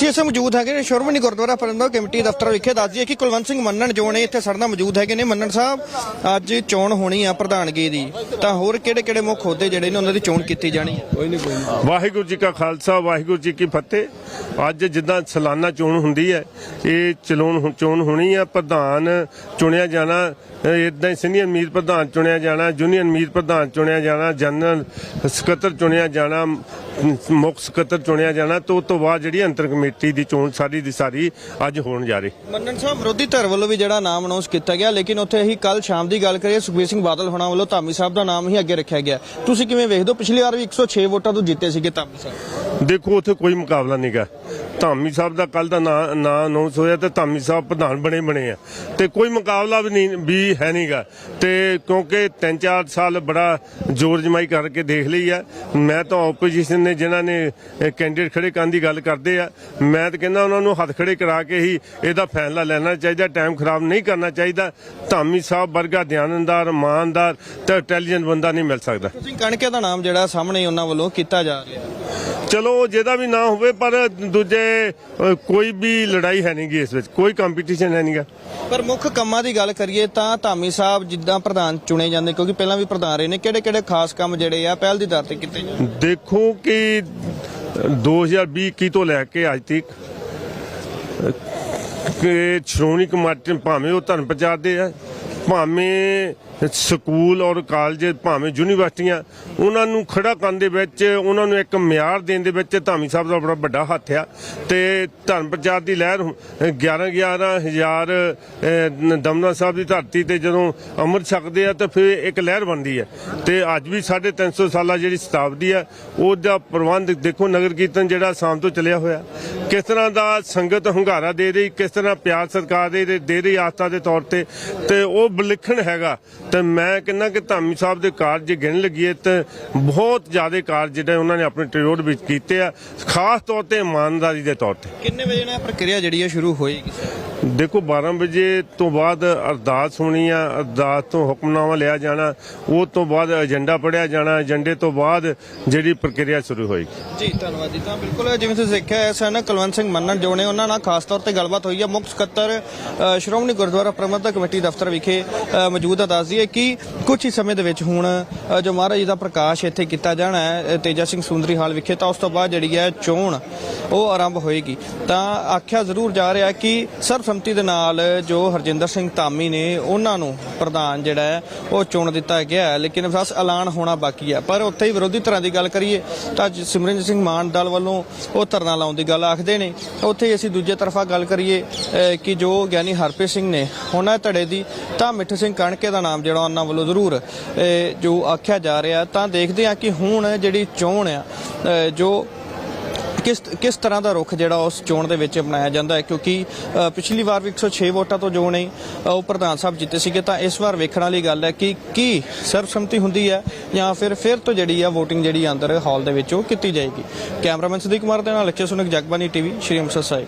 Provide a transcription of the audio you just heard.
ਜੀ ਅਸੀਂ ਮੌਜੂਦ ਹੈਗੇ ਨੇ ਸ਼੍ਰੋਮਣੀ ਗੁਰਦੁਆਰਾ ਪ੍ਰਬੰਧਕ ਕਮੇਟੀ ਦਫ਼ਤਰ ਵਿਖੇ ਦੱਸ ਦਈਏ ਕਿ ਕੁਲਵੰਤ ਸਿੰਘ ਮੰਨਣ ਜੋ ਨੇ ਇੱਥੇ ਸਾਡੇ ਨਾਲ ਮੌਜੂਦ ਹੈਗੇ ਨੇ। ਮੰਨਣ ਸਾਹਿਬ ਅੱਜ ਚੋਣ ਹੋਣੀ ਆ ਪ੍ਰਧਾਨਗੀ ਦੀ। ਤਾਂ ਹੋਰ ਕਿਹੜੇ ਕਿਹੜੇ ਮੁੱਖ ਅਹੁਦੇ ਜਿਹੜੇ ਨੇ ਉਹਨਾਂ ਦੀ ਚੋਣ ਕੀਤੀ ਜਾਣੀ ਹੈ ਵਾਹਿਗੁਰੂ ਜੀ ਕਾ ਖਾਲਸਾ ਵਾਹਿਗੁਰੂ ਜੀ ਕੀ ਫਤਿਹ। ਅੱਜ ਜਿੱਦਾਂ ਸਾਲਾਨਾ ਚੋਣ ਹੁੰਦੀ ਹੈ ਇਹ ਚਲੋਣ ਚੋਣ ਹੋਣੀ ਹੈ ਪ੍ਰਧਾਨ ਚੁਣਿਆ ਜਾਣਾ ਇਦਾਂ ਹੀ ਸੀਨੀਅਰ ਮੀਤ ਪ੍ਰਧਾਨ ਚੁਣਿਆ ਜਾਣਾ ਜੂਨੀਅਰ ਮੀਤ ਪ੍ਰਧਾਨ ਚੁਣਿਆ ਜਾਣਾ ਜਨਰਲ ਸਕੱਤਰ ਚੁਣਿਆ ਜਾਣਾ ਮੁੱਖ ਸਕੱਤਰ ਚੁਣਿਆ ਜਾਣਾ ਤੋਂ ਤੋਂ ਬਾਅਦ ਜਿਹੜੀ ਅੰਤਰ ਕਮੇਟੀ ਦੀ ਚੋਣ ਸਾਰੀ ਦੀ ਸਾਰੀ ਅੱਜ ਹੋਣ ਜਾ ਰਹੀ। ਮੰਨਣ ਸਾਹਿਬ ਵਿਰੋਧੀ ਧਿਰ ਵੱਲੋਂ ਵੀ ਜਿਹੜਾ ਨਾਮ ਅਨਾਉਂਸ ਕੀਤਾ ਗਿਆ ਲੇਕਿਨ ਉੱਥੇ ਅਸੀਂ ਕੱਲ ਸ਼ਾਮ ਦੀ ਗੱਲ ਕਰੀਏ ਸੁਖਬੀਰ ਸਿੰਘ ਬਾਦਲ ਹੋਣਾ ਵੱਲੋਂ ਧਾਮੀ ਸਾਹਿਬ ਦਾ ਨਾਮ ਹੀ ਅੱਗੇ ਰੱਖਿਆ ਗਿਆ। ਤੁਸੀਂ ਕਿਵੇਂ ਵੇਖਦੇ ਹੋ? ਪਿਛਲੀ ਵਾਰ ਵੀ 106 ਵੋਟਾਂ ਤੋਂ ਜਿੱਤੇ ਸੀਗੇ ਧਾਮੀ ਸਾਹਿਬ। ਦੇਖੋ ਉੱਥੇ ਕੋਈ ਮੁਕਾਬਲਾ ਨਹੀਂਗਾ ਧਾਮੀ ਸਾਹਿਬ ਦਾ ਕੱਲ ਦਾ ਨਾਂ ਨਾਂ ਅਨਾਉਂਸ ਹੋਇਆ ਤੇ ਧਾਮੀ ਸਾਹਿਬ ਪ੍ਰਧਾਨ ਬਣੇ ਬਣੇ ਆ। ਤੇ ਕੋਈ ਮੁਕਾਬਲਾ ਵੀ ਨਹੀਂ, ਵੀ ਹੈ ਨਹੀਂਗਾ ਤੇ ਕਿਉਂਕਿ 3-4 ਸਾਲ ਬੜਾ ਜ਼ੋਰ ਜਮਾਈ ਕਰਕੇ ਦੇਖ ਲਈ ਆ। ਮੈਂ ਤਾਂ ਆਪੋਜੀਸ਼ਨ ਨੇ ਜਿਨ੍ਹਾਂ ਨੇ ਕੈਂਡੀਡੇਟ ਖੜੇ ਕਰਨ ਦੀ ਗੱਲ ਕਰਦੇ ਆ, ਮੈਂ ਤਾਂ ਕਹਿੰਦਾ ਉਹਨਾਂ ਨੂੰ ਹੱਥ ਖੜੇ ਕਰਾ ਕੇ ਹੀ ਇਹਦਾ ਫੈਸਲਾ ਲੈਣਾ ਚਾਹੀਦਾ ਟਾਈਮ ਖਰਾਬ ਨਹੀਂ ਕਰਨਾ ਚਾਹੀਦਾ। ਧਾਮੀ ਸਾਹਿਬ ਵਰਗਾ ਧਿਆਨੰਦਾਰ ਇਮਾਨਦਾਰ ਤੇ ਇੰਟੈਲੀਜੈਂਟ ਬੰਦਾ ਨਹੀਂ ਮਿਲ ਸਕਦਾ। ਤੁਸੀਂ ਕਣਕੇ ਦਾ ਨਾਮ ਜਿਹੜਾ ਸਾਹਮਣੇ ਉਹਨਾਂ ਵੱਲੋਂ ਕੀਤਾ ਜਾ ਰਿਹਾ। ਚਲੋ ਜਿਹਦਾ ਵੀ ਨਾ ਹੋਵੇ ਪਰ ਦੂਜੇ ਕੋਈ ਵੀ ਲੜਾਈ ਹੈ ਨਹੀਂਗੀ ਇਸ ਵਿੱਚ ਕੋਈ ਕੰਪੀਟੀਸ਼ਨ ਹੈ ਨਹੀਂਗਾ ਪਰ ਮੁੱਖ ਕੰਮਾਂ ਦੀ ਗੱਲ ਕਰੀਏ ਤਾਂ ਧਾਮੀ ਸਾਹਿਬ ਜਿੱਦਾਂ ਪ੍ਰਧਾਨ ਚੁਣੇ ਜਾਂਦੇ ਕਿਉਂਕਿ ਪਹਿਲਾਂ ਵੀ ਪ੍ਰਧਾਨ ਰਹੇ ਨੇ ਕਿਹੜੇ ਕਿਹੜੇ ਖਾਸ ਕੰਮ ਜਿਹੜੇ ਆ ਪਹਿਲ ਦੀ ਦਰ ਤੇ ਕੀਤੇ ਦੇਖੋ ਕਿ 2020 ਤੋਂ ਲੈ ਕੇ ਅੱਜ ਤੱਕ ਕਿ ਸ਼੍ਰੋਮਣੀ ਕਮੇਟੀ ਭਾਵੇਂ ਉਹ ਧਰਮ ਪ੍ਰਚਾਰ ਦੇ ਆ ਭਾਵੇਂ ਸਕੂਲ ਔਰ ਕਾਲਜ ਭਾਵੇਂ ਯੂਨੀਵਰਸਿਟੀਆਂ, ਉਹਨਾਂ ਨੂੰ ਖੜਾ ਕਰਨ ਦੇ ਵਿੱਚ, ਉਹਨਾਂ ਨੂੰ ਇੱਕ ਮਿਆਰ ਦੇਣ ਦੇ ਵਿੱਚ ਧਾਮੀ ਸਾਹਿਬ ਦਾ ਬੜਾ ਵੱਡਾ ਹੱਥ ਆ। ਤੇ ਧਰਮ ਪ੍ਰਚਾਰ ਦੀ ਲਹਿਰ 11 11000 ਦਮਨਾ ਸਾਹਿਬ ਦੀ ਧਰਤੀ ਤੇ ਜਦੋਂ ਅੰਮ੍ਰਿਤ ਛਕਦੇ ਆ, ਤਾਂ ਫਿਰ ਇੱਕ ਲਹਿਰ ਬਣਦੀ ਹੈ ਤੇ ਅੱਜ ਵੀ 350 ਸਾਲਾ ਜਿਹੜੀ ਸ਼ਤਾਬਦੀ ਆ, ਉਹਦਾ ਪ੍ਰਬੰਧ ਦੇਖੋ ਨਗਰ ਕੀਰਤਨ ਜਿਹੜਾ ਸ਼ਾਮ ਤੋਂ ਚੱਲਿਆ ਹੋਇਆ। ਕਿਸ ਤਰ੍ਹਾਂ ਦਾ ਸੰਗਤ ਹੁੰਗਾਰਾ ਦੇ ਰਹੀ, ਕਿਸ ਤਰ੍ਹਾਂ ਪਿਆਰ ਸਰਕਾਰ ਦੇ ਦੇ ਰਹੀ ਆਸਥਾ ਦੇ ਤੌਰ ਤੇ ਤੇ ਉਹ ਵਿਲੱਖਣ ਹੈਗਾ। ਤੇ ਮੈਂ ਕਹਿੰਦਾ ਕਿ ਧਾਮੀ ਸਾਹਿਬ ਦੇ ਕਾਰਜ ਗਿਣ ਲਗੀਏ ਤਾਂ ਬਹੁਤ ਜ਼ਿਆਦਾ ਕਾਰਜ ਜਿਹੜੇ ਉਹਨਾਂ ਨੇ ਆਪਣੇ ਟਿਰੋਡ ਵਿੱਚ ਕੀਤੇ ਆ, ਖਾਸ ਤੌਰ ਤੇ ਇਮਾਨਦਾਰੀ ਦੇ ਤੌਰ ਤੇ। ਕਿੰਨੇ ਵਜੇ ਨਾਲ ਪ੍ਰਕਿਰਿਆ ਜਿਹੜੀ ਹੈ ਸ਼ੁਰੂ ਹੋਏਗੀ ਦੇਖੋ 12 ਵਜੇ ਤੋਂ ਬਾਅਦ ਅਰਦਾਸ ਹੋਣੀ ਆ, ਅਰਦਾਸ ਤੋਂ ਹੁਕਮਨਾਮਾ ਲਿਆ ਜਾਣਾ, ਉਹ ਤੋਂ ਬਾਅਦ ਏਜੰਡਾ ਪੜਿਆ ਜਾਣਾ, ਏਜੰਡੇ ਤੋਂ ਬਾਅਦ ਜਿਹੜੀ ਪ੍ਰਕਿਰਿਆ ਸ਼ੁਰੂ ਹੋਏਗੀ। ਜੀ, ਧੰਨਵਾਦ ਜੀ। ਤਾਂ ਬਿਲਕੁਲ ਜਿਵੇਂ ਤੁਸੀਂ ਦੇਖਿਆ ਹੈ ਸਨ ਕੁਲਵੰਤ ਸਿੰਘ ਮੰਨਣ ਜੋ ਨੇ, ਉਹਨਾਂ ਨਾਲ ਖਾਸ ਤੌਰ ਤੇ ਗੱਲਬਾਤ ਹੋਈ ਹੈ ਮੁੱਖ ਸਕੱਤਰ ਸ਼੍ਰੋਮਣੀ ਗੁਰਦੁਆਰਾ ਪ੍ਰਬੰਧਕ ਕਮੇਟੀ ਦਫ਼ਤਰ ਵਿਖੇ ਮੌਜੂਦ ਆ। ਦੱਸਦੀ ਹੈ ਕਿ ਕੁਝ ਹੀ ਸਮੇਂ ਦੇ ਵਿੱਚ ਹੁਣ ਜੋ ਮਹਾਰਾਜ ਜੀ ਦਾ ਪ੍ਰਕਾਸ਼ ਇੱਥੇ ਕੀਤਾ ਜਾਣਾ ਹੈ ਤੇਜਾ ਸਿੰਘ ਸੁੰਦਰੀ ਹਾਲ ਵਿਖੇ, ਤਾਂ ਉਸ ਤੋਂ ਬਾਅਦ ਜਿਹੜੀ ਹੈ ਚੋਣ, ਉਹ ਆਰੰਭ ਹੋਏਗੀ। ਤਾਂ ਆਖਿਆ ਜ਼ਰੂਰ ਜਾ ਰਿਹਾ ਕਿ ਸਿਰਫ ਸਰਬਸੰਮਤੀ ਦੇ ਨਾਲ ਜੋ ਹਰਜਿੰਦਰ ਸਿੰਘ ਧਾਮੀ ਨੇ ਉਹਨਾਂ ਨੂੰ ਪ੍ਰਧਾਨ ਜਿਹੜਾ ਹੈ, ਉਹ ਚੁਣ ਦਿੱਤਾ ਗਿਆ ਲੇਕਿਨ ਬਸ ਐਲਾਨ ਹੋਣਾ ਬਾਕੀ ਹੈ। ਪਰ ਉੱਥੇ ਹੀ ਵਿਰੋਧੀ ਧਿਰਾਂ ਦੀ ਗੱਲ ਕਰੀਏ ਤਾਂ ਅੱਜ ਸਿਮਰਨਜੀਤ ਸਿੰਘ ਮਾਨ ਦਲ ਵੱਲੋਂ ਉਹ ਧਰਨਾ ਲਾਉਣ ਦੀ ਗੱਲ ਆਖਦੇ ਨੇ। ਉੱਥੇ ਹੀ ਅਸੀਂ ਦੂਜੇ ਤਰਫਾ ਗੱਲ ਕਰੀਏ ਕਿ ਜੋ ਗਿਆਨੀ ਹਰਪ੍ਰੀਤ ਸਿੰਘ ਨੇ ਉਹਨਾਂ ਧੜੇ ਦੀ, ਤਾਂ ਮਿੱਠੂ ਸਿੰਘ ਕਣਕੇ ਦਾ ਨਾਮ ਜਿਹੜਾ ਉਹਨਾਂ ਵੱਲੋਂ ਜ਼ਰੂਰ ਜੋ ਆਖਿਆ ਜਾ ਰਿਹਾ ਤਾਂ ਦੇਖਦੇ ਹਾਂ ਕਿ ਹੁਣ ਜਿਹੜੀ ਚੋਣ ਆ ਜੋ ਕਿਸ ਕਿਸ ਤਰ੍ਹਾਂ ਦਾ ਰੁਖ ਜਿਹੜਾ ਉਸ ਚੋਣ ਦੇ ਵਿੱਚ ਅਪਣਾਇਆ ਜਾਂਦਾ ਹੈ? ਕਿਉਂਕਿ ਪਿਛਲੀ ਵਾਰ ਵੀ 106 ਵੋਟਾਂ ਤੋਂ ਜੋ ਨਹੀਂ ਉਹ ਪ੍ਰਧਾਨ ਸਾਹਿਬ ਜਿੱਤੇ ਸੀਗੇ, ਤਾਂ ਇਸ ਵਾਰ ਵੇਖਣ ਵਾਲੀ ਗੱਲ ਹੈ ਕਿ ਕੀ ਸਰਬਸੰਮਤੀ ਹੁੰਦੀ ਹੈ ਜਾਂ ਫਿਰ ਫਿਰ ਤੋਂ ਜਿਹੜੀ ਆ VOTING ਜਿਹੜੀ ਆ ਅੰਦਰ ਹਾਲ ਦੇ ਵਿੱਚ ਉਹ ਕੀਤੀ ਜਾਏਗੀ? ਕੈਮਰਾਮੈਨ ਸਦੀਕ ਕੁਮਾਰ ਦੇ ਨਾਲ ਲਖੇ ਸੁਨਕ ਜਗਬਾਨੀ ਟੀਵੀ, ਸ਼੍ਰੀ ਅੰਮ੍ਰਿਤਸਰ ਸਾਹਿਬ।